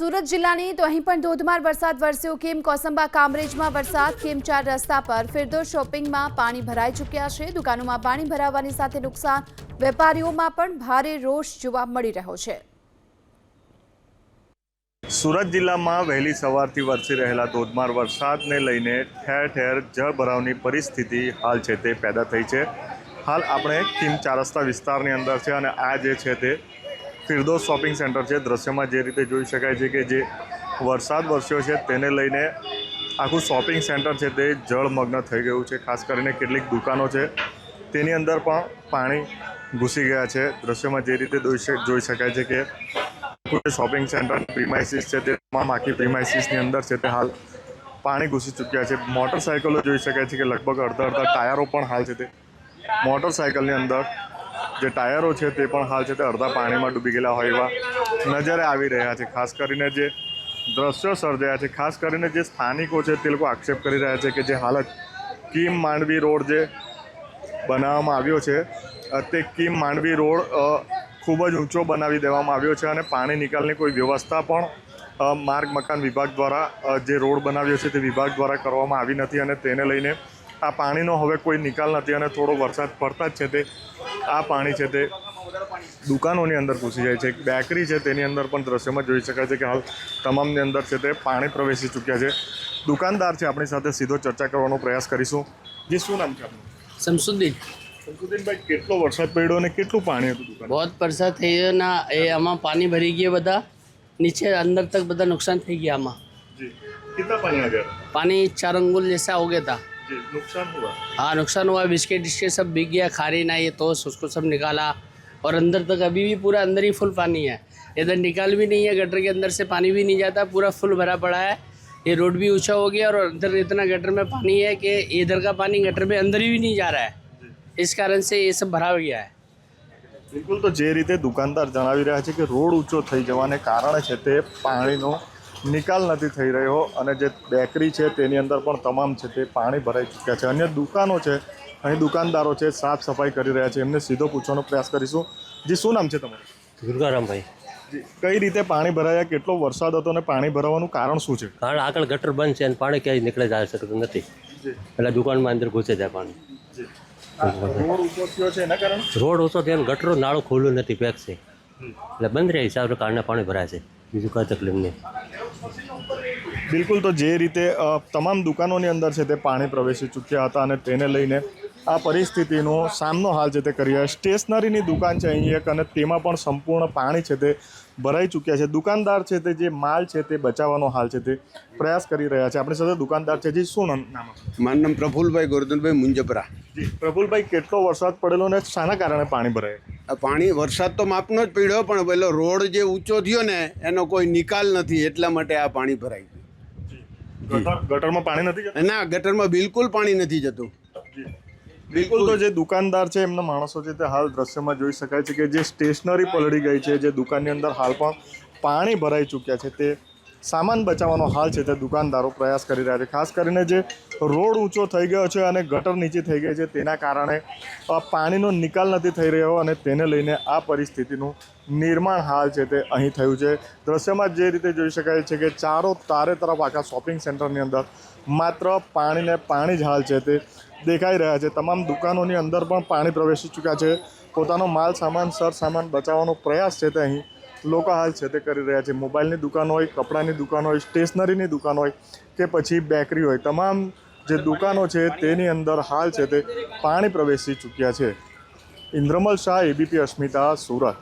સુરત જિલ્લાની તો અહીં પણ ધોધમાર વરસાદ વરસ્યો. કેમ કોસંબા કામરેજમાં વરસાદ? કેમ ચાર રસ્તા પર? ફિરદો શોપિંગમાં પાણી ભરાઈ ચૂક્યા છે. દુકાનોમાં પાણી ભરાવાની સાથે નુકસાન. વેપારીઓમાં પણ ભારે રોષ જોવા મળી રહ્યો છે. સુરત જિલ્લામાં વહેલી સવારથી વરસી રહેલા ધોધમાર વરસાદને લઈને ઠેર ઠેર જળભરાવની પરિસ્થિતિ હાલ છે તે પેદા થઈ છે. હાલ આપણે કિમ ચાર રસ્તા વિસ્તારની અંદર છે અને આ જે છે તે ફિરદોસ શોપિંગ સેન્ટર છે. દ્રશ્યમાં જે રીતે જોઈ શકાય છે કે જે વરસાદ વરસ્યો છે તેને લઈને આખું શોપિંગ સેન્ટર છે તે જળમગ્ન થઈ ગયું છે. ખાસ કરીને કેટલીક દુકાનો છે તેની અંદર પણ પાણી ઘૂસી ગયા છે. દ્રશ્યમાં જે રીતે જોઈ શકાય છે કે આખું શોપિંગ સેન્ટર પ્રીમાઇસીસ છે તે તમામ આખી પ્રીમાઇસીસની અંદર છે તે હાલ પાણી ઘૂસી ચૂક્યા છે. મોટરસાયકલો જોઈ શકાય છે કે લગભગ અડધા અડધા ટાયરો પણ હાલ છે તે. મોટરસાયકલની અંદર જે ટાયરો છે તે પણ હાલ છે તે અડધા પાણીમાં ડૂબી ગયેલા હોય એવા નજરે આવી રહ્યા છે. ખાસ કરીને જે દ્રશ્યો સર્જાયા છે, ખાસ કરીને જે સ્થાનિકો છે તે લોકો આક્ષેપ કરી રહ્યા છે કે જે હાલત કીમ માંડવી રોડ જે બનાવવામાં આવ્યો છે તે કીમ માંડવી રોડ ખૂબ જ ઊંચો બનાવી દેવામાં આવ્યો છે અને પાણી નિકાલની કોઈ વ્યવસ્થા પણ માર્ગ મકાન વિભાગ દ્વારા જે રોડ બનાવ્યો છે તે વિભાગ દ્વારા કરવામાં આવી નથી અને તેને લઈને આ પાણીનો હવે કોઈ નિકાલ નથી અને થોડો વરસાદ પડતા જ છે તે આ પાણી છે તે દુકાનોની અંદર ઘૂસી જાય છે. એક બેકરી છે તેની અંદર પણ દ્રશ્યમાં જોઈ શકાય છે કે હાલ તમામની અંદર છે તે પાણી પ્રવેશી ચૂક્યા છે. દુકાનદાર છે આપણી સાથે સીધો ચર્ચા કરવાનો પ્રયાસ કરીશું. જે શું નામ છે આપનું? શમસુદ્દીન. શમસુદ્દીનભાઈ કેટલો વરસાદ પડ્યો અને કેટલું પાણી હતું બહુ વરસાદ થઈ ગયો ના એ આમાં પાણી ભરી ગયા બધા. નીચે અંદર તક બધા નુકસાન થઈ ગયા આમાં. જી પાણી આ પાણી ચાર અંગુલ જેસા હો नुकसान हुआ हाँ नुकसान हुआ बिस्किट विस्किट सब बिक गया खारी ना ये तो उसको सब निकाला और अंदर तक अभी भी पूरा अंदर ही फुल पानी है इधर निकाल भी नहीं है गटर के अंदर से पानी भी नहीं जाता पूरा फुल भरा पड़ा है ये रोड भी ऊंचा हो गया और अंदर इतना गटर में पानी है कि इधर का पानी गटर में अंदर ही भी नहीं जा रहा है इस कारण से ये सब भरा गया है બિલકુલ તો જે રીતે દુકાનદાર જણાવી રહ્યા છે કે રોડ ઊંચો થઈ જવાને કારણે છે તે પાણીનો નિકાલ નથી થઈ રહ્યો અને જે બેકરી છે તેની અંદર પણ તમામ છે તે પાણી ભરાઈ ચૂક્યા છે. અન્ય દુકાનો છે અહીં દુકાનદારો છે સાફ સફાઈ કરી રહ્યા છે. એમને સીધો પૂછવાનો પ્રયાસ કરીશું. જી શું નામ છે તમારું? દુર્ગારામભાઈ. કઈ રીતે પાણી ભરાયા? કેટલો વરસાદ હતો અને પાણી ભરાવાનું કારણ શું છે? કારણ આગળ ગટર બંધ છે અને પાણી ક્યાંય નીકળે જાય શકતું નથી. એટલે દુકાનમાં અંદર ઘૂસે જાય પાણી. રોડ ઓછો થયો ગટરો નાળું ખુલ્લું નથી પેક છે એટલે બંધ રહે હિસાબ કારણે પાણી ભરાય છે. બીજું કઈ તકલીફ નહીં. બિલકુલ તો જે રીતે તમામ દુકાનોની અંદર છે તે પાણી પ્રવેશી ચૂક્યા હતા અને તેને લઈને આ પરિસ્થિતિનો સામનો હાલ છે તે કરી રહ્યા સ્ટેશનરીની દુકાન છે અહીં એક અને તેમાં પણ સંપૂર્ણ પાણી છે તે ભરાઈ ચૂક્યા છે. દુકાનદાર છે તે જે માલ છે તે બચાવવાનો હાલ છે તે પ્રયાસ કરી રહ્યા છે. આપણી સાથે દુકાનદાર છે જે શું નામ? મારું નામ પ્રફુલભાઈ ગોરધનભાઈ મુંજપરા. જી પ્રફુલભાઈ કેટલો વરસાદ પડેલો ને શાના કારણે પાણી ભરાય? આ પાણી વરસાદ તો માપનો જ પીડ્યો પણ પેલો રોડ જે ઊંચો થયો ને એનો કોઈ નિકાલ નથી એટલા માટે આ પાણી ભરાય ગટરમાં પાણી નથી જતું? ના ગટરમાં બિલકુલ પાણી નથી જતું. બિલકુલ. તો જે દુકાનદાર છે એમના માણસો છે તે હાલ દ્રશ્યમાં જોઈ શકાય છે કે જે સ્ટેશનરી પલળી ગઈ છે જે દુકાનની અંદર હાલ પણ પાણી ભરાઈ ચૂક્યા છે તે સામાન બચાવવાનો હાલ છે તે દુકાનદારો પ્રયાસ કરી રહ્યા છે. ખાસ કરીને જે રોડ ઊંચો થઈ ગયો છે અને ગટર નીચે થઈ ગઈ છે, તેના કારણે પાણીનો નિકાલ નથી થઈ રહ્યો અને તેને લઈને આ પરિસ્થિતિનું નિર્માણ હાલ છે તે અહીં થયું છે. દ્રશ્યમાં જે રીતે જોઈ શકાય છે કે ચારો તારે તરફ આખા શોપિંગ સેન્ટરની અંદર માત્ર પાણીને પાણી જ હાલ છે તે દેખાઈ રહ્યા છે. તમામ દુકાનોની અંદર પણ પાણી પ્રવેશી ચૂક્યા છે. પોતાનો માલ સામાન સર સામાન બચાવવાનો પ્રયાસ છે તે અહીં લોકો હાલ છે તે કરી રહ્યા છે. મોબાઈલની દુકાન હોય, કપડાની દુકાન હોય, સ્ટેશનરીની દુકાન હોય કે પછી બેકરી હોય, તમામ જે દુકાનો છે તેની અંદર હાલ છે તે પાણી પ્રવેશી ચૂક્યા છે. ઇન્દ્રમલ શાહ એબીપી અસ્મિતા, સુરત.